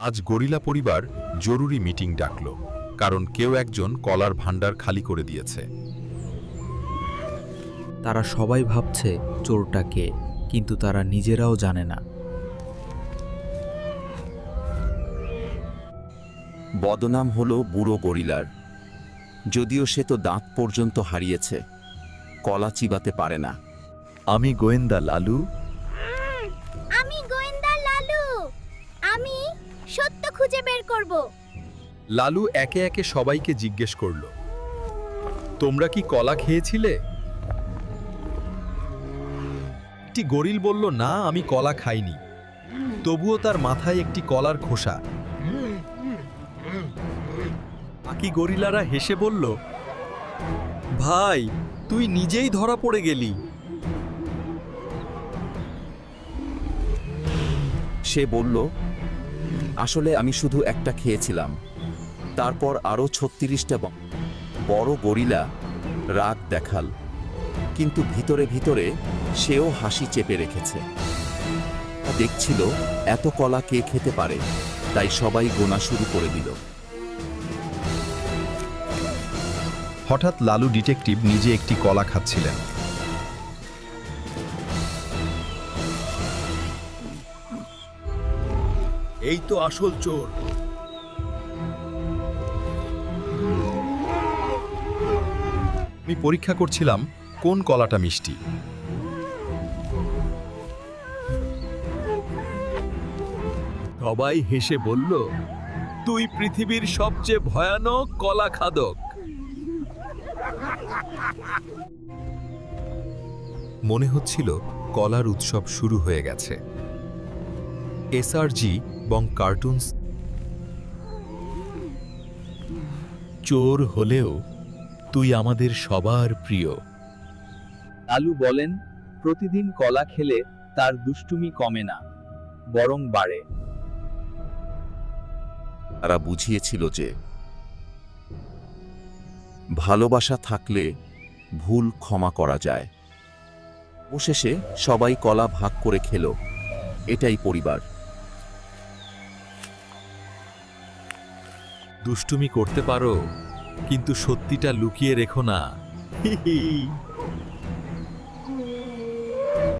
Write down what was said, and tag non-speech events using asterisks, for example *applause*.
আজ গরিলা পরিবার জরুরি মিটিং ডাকল কারণ কেউ একজন কলার ভাণ্ডার খালি করে দিয়েছে। তারা সবাই ভাবছে চোরটা কে কিন্তু তারা নিজেরাও জানে না। বদনাম হলো বুড়ো গরিলার। যদিও সে তো দাঁত পর্যন্ত হারিয়েছে কলা চিবাতে পারে না। আমি গোয়েন্দা লালু সত্য খুঁজে বের করব। লালু একে একে সবাইকে জিজ্ঞেস করল তোমরা কি কলা খেয়েছিলে? একটি গরিল বলল না আমি কলা খাইনি। তবুও তার মাথায় একটি কলার খোসা। বাকি গরিলারা হেসে বলল ভাই তুই নিজেই ধরা পড়ে গেলি। সে বলল আসলে আমি শুধু একটা খেয়েছিলাম। তারপর আরও ছত্রিশটা বড় গরিলা রাগ দেখাল। কিন্তু ভিতরে ভিতরে সেও হাসি চেপে রেখেছে। দেখছিল এত কলা কে খেতে পারে, তাই সবাই গোনা শুরু করে দিল। হঠাৎ লালু ডিটেকটিভ নিজে একটি কলা খাচ্ছিলেন। এই তো আসল চোর। আমি পরীক্ষা করছিলাম কোন কলাটা মিষ্টি। সবাই হেসে বলল, তুই পৃথিবীর সবচেয়ে ভয়ানক কলা খাদক। মনে হচ্ছিল কলার উৎসব শুরু হয়ে গেছে। এসআরজি এবং কার্টুনস চোর হলেও তুই আমাদের সবার প্রিয়। লালু বলেন প্রতিদিন কলা খেলে তার দুষ্টুমি কমে না বরং বাড়ে। তারা বুঝিয়েছিল যে ভালোবাসা থাকলে ভুল ক্ষমা করা যায়। অবশেষে সবাই কলা ভাগ করে খেল এটাই পরিবার। দুষ্টুমি করতে পারো কিন্তু সত্যিটা লুকিয়ে রেখো না। *laughs*